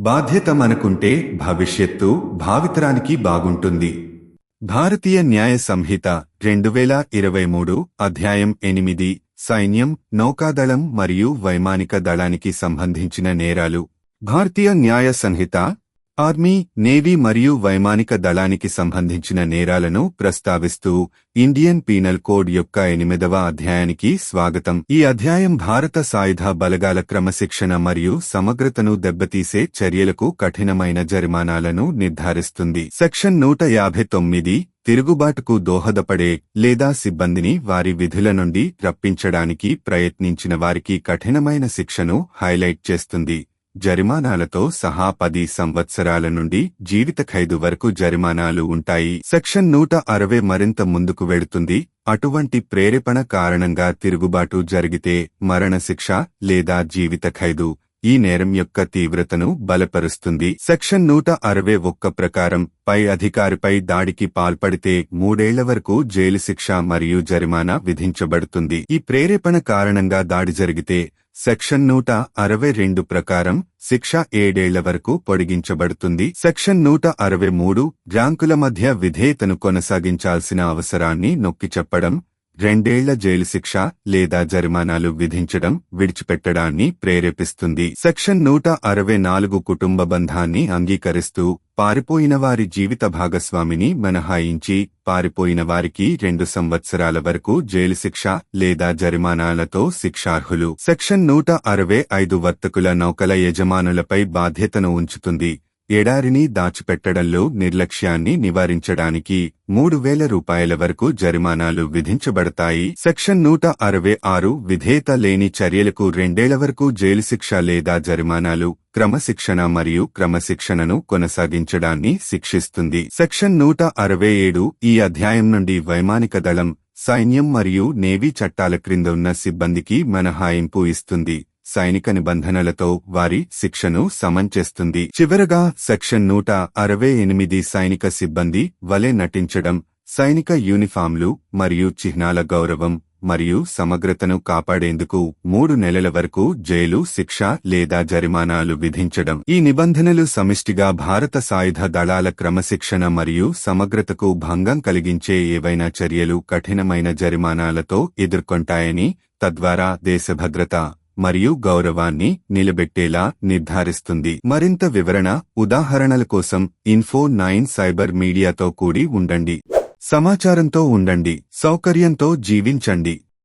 బాధ్యత మనకుంటే భవిష్యత్తు భావితరానికి బాగుంటుంది. భారతీయ న్యాయ సంహిత రెండు వేల ఇరవై మూడు అధ్యాయం ఎనిమిది సైన్యం నౌకాదళం మరియు వైమానిక దళానికి సంబంధించిన నేరాలు. భారతీయ న్యాయ సంహిత ఆర్మీ నేవీ మరియు వైమానిక దళానికి సంబంధించిన నేరాలను ప్రస్తావిస్తూ ఇండియన్ పీనల్ కోడ్ యొక్క ఎనిమిదవ అధ్యాయానికి స్వాగతం. ఈ అధ్యాయం భారత సాయుధ బలగాల క్రమశిక్షణ మరియు సమగ్రతను దెబ్బతీసే చర్యలకు కఠినమైన జరిమానాలను నిర్ధారిస్తుంది. సెక్షన్ నూట యాభై తొమ్మిది తిరుగుబాటుకు దోహదపడే లేదా సిబ్బందిని వారి విధుల నుండి రప్పించడానికి ప్రయత్నించిన వారికి కఠినమైన శిక్షను హైలైట్ చేస్తుంది. జరిమానాలతో సహా పది సంవత్సరాల నుండి జీవిత ఖైదు వరకు జరిమానాలు ఉంటాయి. సెక్షన్ నూట అరవై మరింత ముందుకు వెడుతుంది అటువంటి ప్రేరేపణ కారణంగా తిరుగుబాటు జరిగితే మరణశిక్ష లేదా జీవిత ఖైదు ఈ నేరం యొక్క తీవ్రతను బలపరుస్తుంది. సెక్షన్ నూట అరవై ఒక్క ప్రకారం పై అధికారిపై దాడికి పాల్పడితే మూడేళ్ళ వరకు జైలు శిక్ష మరియు జరిమానా విధించబడుతుంది. ఈ ప్రేరేపణ కారణంగా దాడి జరిగితే సెక్షన్ నూట అరవై రెండు ప్రకారం శిక్ష ఏడేళ్ళ వరకు పొడిగించబడుతుంది. సెక్షన్ నూట అరవై మూడు ర్యాంకుల మధ్య విధేయతను కొనసాగించాల్సిన అవసరాన్ని నొక్కి చెప్పడం రెండేళ్ళ జైలు శిక్ష లేదా జరిమానాలు విధించడం విడిచిపెట్టడాన్ని ప్రేరేపిస్తుంది. సెక్షన్ నూట అరవై నాలుగు కుటుంబ బంధాన్ని అంగీకరిస్తూ పారిపోయిన వారి జీవిత భాగస్వామిని మినహాయించి పారిపోయిన వారికి రెండు సంవత్సరాల వరకు జైలు శిక్ష లేదా జరిమానాలతో శిక్షార్హులు. సెక్షన్ నూట అరవై ఐదు వర్తకుల నౌకల యజమానులపై బాధ్యతను ఉంచుతుంది. ఎడారిని దాచిపెట్టడంలో నిర్లక్ష్యాన్ని నివారించడానికి మూడు వేల రూపాయల వరకు జరిమానాలు విధించబడతాయి. సెక్షన్ నూట అరవై ఆరు విధేయత లేని చర్యలకు రెండేళ్ళ వరకు జైలు శిక్ష లేదా జరిమానాలు క్రమశిక్షణ మరియు క్రమశిక్షణను కొనసాగించడాన్ని శిక్షిస్తుంది. సెక్షన్ నూట అరవై ఏడు ఈ అధ్యాయం నుండి వైమానిక దళం సైన్యం మరియు నేవీ చట్టాల క్రింద ఉన్న సిబ్బందికి మినహాయింపు ఇస్తుంది. సైనిక నిబంధనలతో వారి శిక్షను సమం చేస్తుంది. చివరగా సెక్షన్ నూట అరవై ఎనిమిది సైనిక సిబ్బంది వలె నటించడం సైనిక యూనిఫామ్లు మరియు చిహ్నాల గౌరవం మరియు సమగ్రతను కాపాడేందుకు మూడు నెలల వరకు జైలు శిక్ష లేదా జరిమానాలు విధించడం. ఈ నిబంధనలు సమిష్టిగా భారత సాయుధ దళాల క్రమశిక్షణ మరియు సమగ్రతకు భంగం కలిగించే ఏవైనా చర్యలు కఠినమైన జరిమానాలతో ఎదుర్కొంటాయని తద్వారా దేశభద్రత మరియు గౌరవాన్ని నిలబెట్టేలా నిర్ధారిస్తుంది. మరింత వివరణ ఉదాహరణల కోసం ఇన్ఫో నైన్ సైబర్ మీడియాతో కూడి ఉండండి. సమాచారంతో ఉండండి సౌకర్యంతో జీవించండి.